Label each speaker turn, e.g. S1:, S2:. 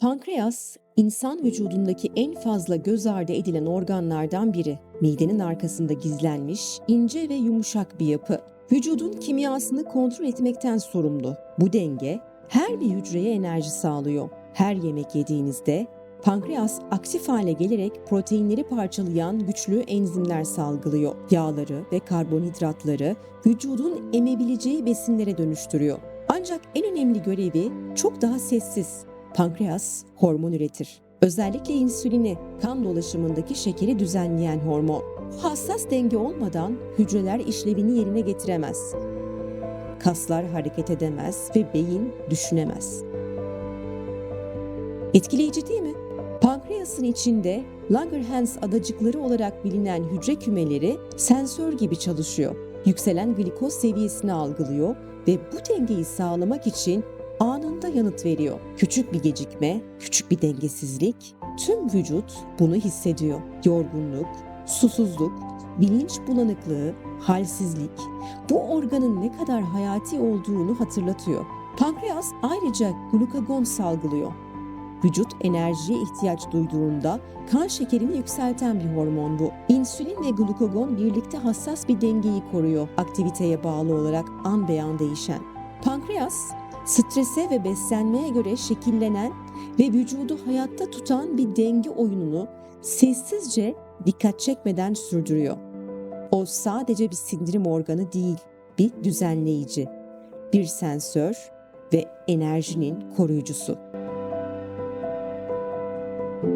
S1: Pankreas, insan vücudundaki en fazla göz ardı edilen organlardan biri. Midenin arkasında gizlenmiş, ince ve yumuşak bir yapı. Vücudun kimyasını kontrol etmekten sorumlu. Bu denge her bir hücreye enerji sağlıyor. Her yemek yediğinizde pankreas aktif hale gelerek proteinleri parçalayan güçlü enzimler salgılıyor. Yağları ve karbonhidratları vücudun emebileceği besinlere dönüştürüyor. Ancak en önemli görevi çok daha sessiz. Pankreas hormon üretir. Özellikle insülini, kan dolaşımındaki şekeri düzenleyen hormon. Bu hassas denge olmadan hücreler işlevini yerine getiremez. Kaslar hareket edemez ve beyin düşünemez. Etkileyici değil mi? Pankreasın içinde Langerhans adacıkları olarak bilinen hücre kümeleri sensör gibi çalışıyor. Yükselen glikoz seviyesini algılıyor ve bu dengeyi sağlamak için anında yanıt veriyor. Küçük bir gecikme, küçük bir dengesizlik, tüm vücut bunu hissediyor. Yorgunluk, susuzluk, bilinç bulanıklığı, halsizlik bu organın ne kadar hayati olduğunu hatırlatıyor. Pankreas ayrıca glukagon salgılıyor. Vücut enerjiye ihtiyaç duyduğunda kan şekerini yükselten bir hormon bu. İnsülin ve glukagon birlikte hassas bir dengeyi koruyor aktiviteye bağlı olarak an be an değişen. Pankreas strese ve beslenmeye göre şekillenen ve vücudu hayatta tutan bir denge oyununu sessizce dikkat çekmeden sürdürüyor. O sadece bir sindirim organı değil, bir düzenleyici, bir sensör ve enerjinin koruyucusu.